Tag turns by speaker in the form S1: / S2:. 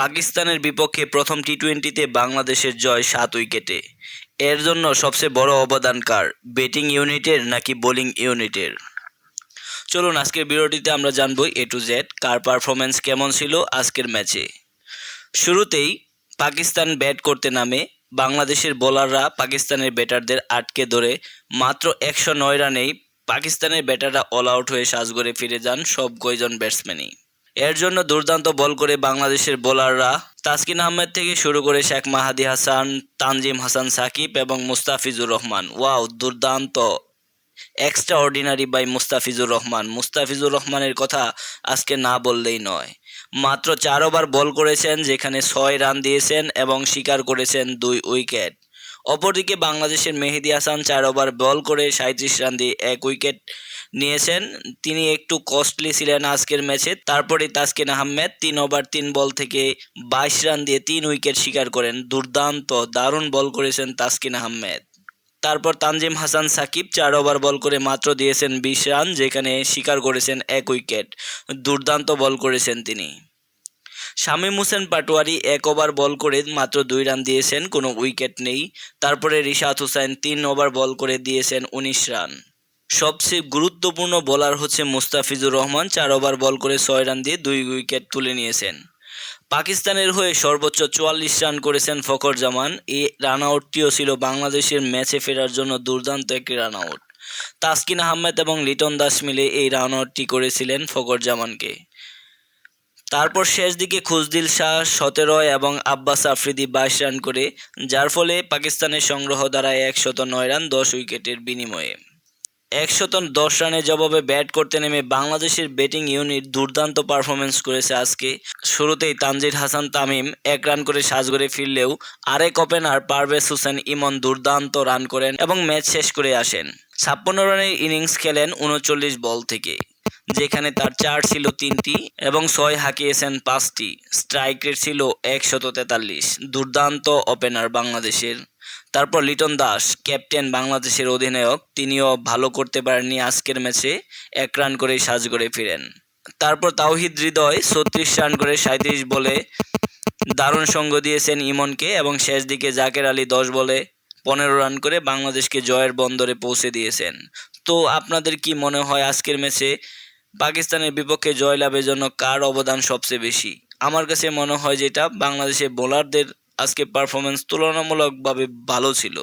S1: পাকিস্তানের বিপক্ষে প্রথম টি টোয়েন্টিতে বাংলাদেশের জয় সাত উইকেটে। এর জন্য সবচেয়ে বড় অবদান কার? ব্যাটিং ইউনিটের নাকি বোলিং ইউনিটের? চলুন, আজকের ভিডিওটিতে আমরা জানব A to Z car performance কেমন ছিল আজকের ম্যাচে। শুরুতেই পাকিস্তান ব্যাট করতে নামে। বাংলাদেশের বোলাররা পাকিস্তানের ব্যাটারদের আটকে ধরে। মাত্র একশো নয় রানেই পাকিস্তানের ব্যাটাররা অল আউট হয়ে সাজগড়ে ফিরে যান সব কয়জন ব্যাটসম্যানই এর জন্য দুর্দান্ত বল করে বাংলাদেশের বোলাররা তাসকিন আহমেদ থেকে শুরু করে শেখ মাহাদি হাসান, তানজিম হাসান সাকিব এবং মুস্তাফিজুর রহমান। ওয়াও, দুর্দান্ত। Extraordinary by Mustafizur Rahman. Mustafizur রহমানের কথা আজকে না বললেই নয়। মাত্র চার ওভার বল করেছেন, যেখানে ছয় রান দিয়েছেন এবং শিকার করেছেন দুই উইকেট। অপরদিকে বাংলাদেশের মেহেদি হাসান চার ওভার বল করে সাঁত্রিশ রান দিয়ে এক উইকেট নিয়েছেন। তিনি একটু কস্টলি ছিলেন আজকের ম্যাচে। তারপরে তাসকিন আহমেদ তিন ওভার, তিন বল থেকে বাইশ রান দিয়ে তিন উইকেট শিকার করেন। দুর্দান্ত, দারুণ বল করেছেন তাসকিন আহমেদ। তারপর তানজিম হাসান সাকিব চার ওভার বল করে মাত্র দিয়েছেন বিশ রান, যেখানে শিকার করেছেন এক উইকেট। দুর্দান্ত বল করেছেন তিনি। শামীম হোসেন পাটোয়ারি এক ওভার বল করে মাত্র দুই রান দিয়েছেন, কোনো উইকেট নেই। তারপরে রিশাদ হোসেন তিন ওভার বল করে দিয়েছেন উনিশ রান। সবচেয়ে গুরুত্বপূর্ণ বোলার হচ্ছে মুস্তাফিজুর রহমান, চার ওভার বল করে ছয় রান দিয়ে দুই উইকেট তুলে নিয়েছেন। পাকিস্তানের হয়ে সর্বোচ্চ চুয়াল্লিশ রান করেছেন ফখর জামান। এই রান আউটটিও ছিল বাংলাদেশের ম্যাচে ফেরার জন্য দুর্দান্ত একটি রান আউট তাসকিন আহমেদ এবং লিটন দাস মিলে এই রান আউটটি করেছিলেন ফখর জামানকে। তারপর শেষ দিকে খুজদিল শাহ সতেরো এবং আব্বাস আফ্রিদি বাইশ রান করে, যার ফলে পাকিস্তানের সংগ্রহ দাঁড়ায় একশত নয় রান, দশ উইকেটের বিনিময়ে। একশত দশ রানের জবাবে ব্যাট করতে নেমে বাংলাদেশের ব্যাটিং ইউনিট দুর্দান্ত পারফরমেন্স করেছে আজকে। শুরুতেই তানজির হাসান তামিম এক রান করে সাজগড়ে ফিরলেও আরেক ওপেনার পারভেজ হোসেন ইমন দুর্দান্ত রান করেন এবং ম্যাচ শেষ করে আসেন। ছাপ্পান্ন রানের ইনিংস খেলেন উনচল্লিশ বল থেকে। যেখানে তার চার ছিল তিনটি এবং ছয় হাঁকিয়েছেন পাঁচটি। স্ট্রাইক রেট ছিল একশত তেতাল্লিশ। দুর্দান্ত ওপেনার বাংলাদেশের। তারপর লিটন দাস, ক্যাপ্টেন বাংলাদেশের অধিনায়ক, তিনিও ভালো করতে পারেননি আজকের ম্যাচে। এক রান করেই করে ফিরেন। তারপর তাওহিদ হৃদয় ছত্রিশ রান করে সাঁত্রিশ বলে দারুণ সঙ্গ দিয়েছেন ইমনকে এবং শেষ দিকে জাকের আলী দশ বলে পনেরো রান করে বাংলাদেশকে জয়ের বন্দরে পৌঁছে দিয়েছেন। তো আপনাদের কি মনে হয় আজকের ম্যাচে পাকিস্তানের বিপক্ষে জয়লাভের জন্য কার অবদান সবচেয়ে বেশি? আমার কাছে মনে হয় যেটা বাংলাদেশের বোলারদের আজকে পারফরমেন্স তুলনামূলকভাবে ভালো ছিল।